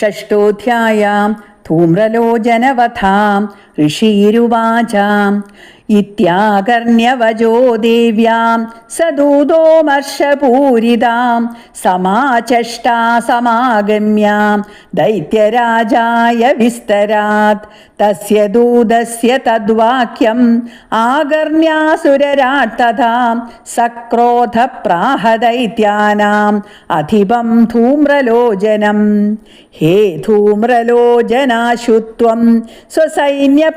षष्ठोऽध्यायां धूम्रलोचनवथां ऋषिरुवाचाम् ഇത്യാകർണ്യവജോ ദേവ്യാം സദൂതോമർഷപൂരിതാം സമാചഷ്ടാ സമാഗമ്യാം ദൈത്യരാജായ വിസ്തരാത് തസ്യ ദൂതസ്യ തദ്വാക്യം ആകർണ്യാസുരരാട് തഥാ സക്രോധപ്രാഹ ദൈത്യാനാം അധിപം ധൂമ്രലോചനം. ഹേ ധൂമ്രലോചനാശുത്വം സ്വസൈന്യപരിവാരിതാം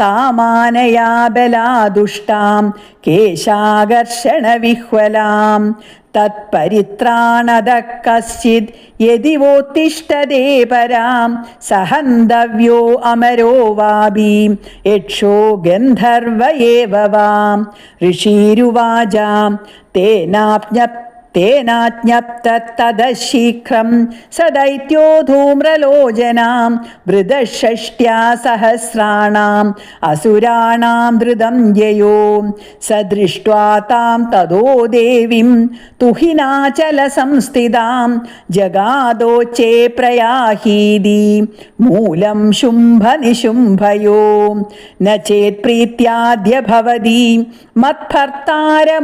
താമാനയാ ബലാദുഷ്ടാം കേശാകർഷണവിഹ്വലാം. തത്പരിത്രാണത കശ്ചിത് യതിവോത്തിഷ്ടതേ പരാം സഹന്തവ്യോ അമരോ വാബീം യക്ഷോ ഗന്ധർവ ഋഷീരുവാചാം തേനാപ്ഞപ്തി तेनाज्ञप्तत्तदः शीघ्रं स दैत्यो धूम्रलोचनां वृदषष्ट्या सहस्राणाम् असुराणां धृतं ययो स दृष्ट्वा तां तदो देवीं तुहिनाचलसंस्थितां जगादोच्चे प्रयाहीदि मूलं शुम्भनिशुम्भयो न चेत् प्रीत्याद्य भवति मत्भर्तारमुपैष्यति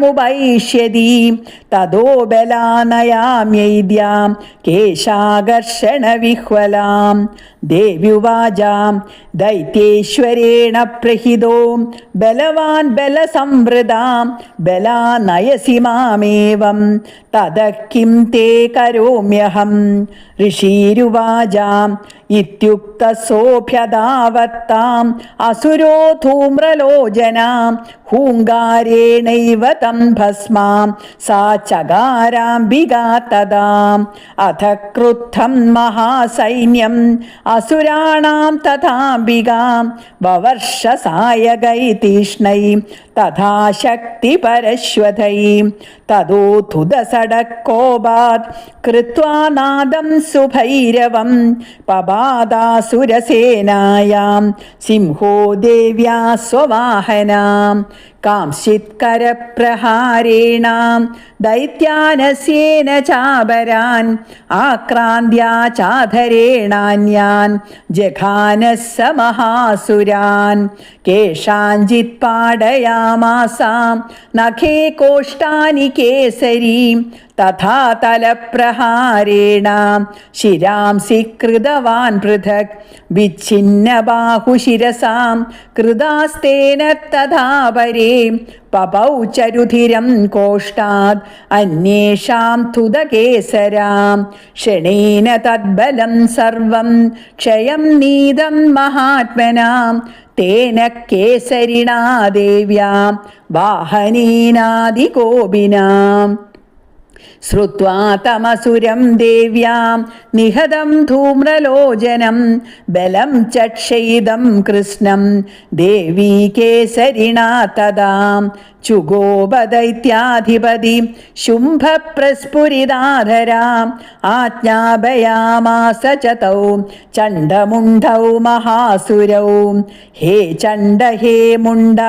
तदो കോപലാനയാമ്യൈദ്യാം കേശാകർഷണവിഹ്വലാം. ദേവ്യുവാചാം ദൈത്യേശ്വരേണ പ്രഹിതോ ബലവാൻ ബലസംവൃതാം ബലാനയസി മാമേവം. തത കിം തേ കരോമ്യഹം. ഋഷീരുവാചാം ഇത്യുക്തസോഭ്യതാവത്താം അസുരോ ധൂമ്രലോചനാം ഹൂങ്കാരേണൈവ തം ഭസ്മാം സാ ചകാരാംബികാ തദാം അഥ ക്രുദ്ധം മഹാസൈന്യം അസുരാണാം തഥാംബികാം വവർഷ സായകൈ തീഷ്ണൈ തഥാ ശക്തി പരശ്വതൈ തതോ ധുതസടക്കോപാത് കൃത്വാനാദം സുഭൈരവം പബാ പാദാസുരസേനായാം സിംഹോ ദേവ്യാ സ്വവാഹനാം. कांश्चित्करप्रहारेणां दैत्यानस्येन चाबरान् आक्रान्त्या चाधरेणान्यान् जघानः स महासुरान् नखे कोष्ठानि केसरीं तथा तलप्रहारेण शिरांसि कृतवान् पृथक् विच्छिन्नबाहुशिरसां कृतास्तेन तथा परे പപൗ ചരുധിരം കോഷ്ടാത് അന്യേഷാം തുതകേസരാം. ക്ഷണേന തദ്ബലം സർവം ക്ഷയം നീതം മഹാത്മനാം. തേന കേസരിണാ ദേവ്യാം വാഹനീനാദികോപിനാം ശ്രുവാ തമസുരം ദേവ്യാം നിഹതം ധൂമ്രലോചനം ബലം ചക്ഷയിതം കൃഷ്ണം ദേവീ കേസരിണ തദാം. ചുഗോപദൈത്യാധിപതി ശുംഭപ്രസ്ഫുരിതാധരാം ആജ്ഞാപയാമാസ ചതൗ ചണ്ഡമുണ്ഡൗ മഹാസുരൗ. ഹേ ചണ്ഡ ഹേ മുണ്ട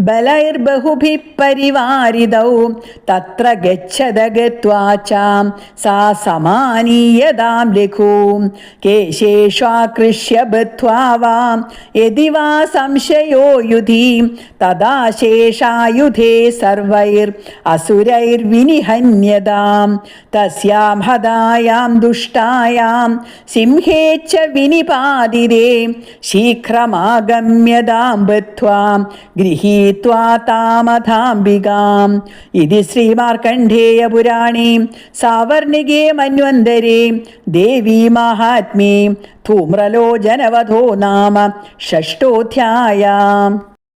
ബലൈർബഹുഭി പരിവാരിതൗ തത്ര ഗച്ഛത ഗത്വാചാം സാ സമാനീയതാം ലഘൂം. കേശേഷ്വാകൃഷ്യ ബദ്ധ്വാ വാം യതി വാ സംശയോ യുധീം തദാശേഷായുധി. മുഖേ സർവൈർ അസുരൈർ വിനിഹന്യതാം. തസ്യാം ഹതായാം ദുഷ്ടായാം. സിംഹേച്ച വിനിപാതിരേ ശീഘ്രമാഗമ്യതാം ബത്വാ ഗൃഹീത്വാ താമധാംബികാം. ഇതി ശ്രീമാർക്കണ്ഡേയപുരാണേ സാവർണികേ മന്വന്തരേ. ദേവീ മഹാത്മേ ധൂമ്രലോചനവധോ നാമ. ഷഷ്ടോധ്യായാം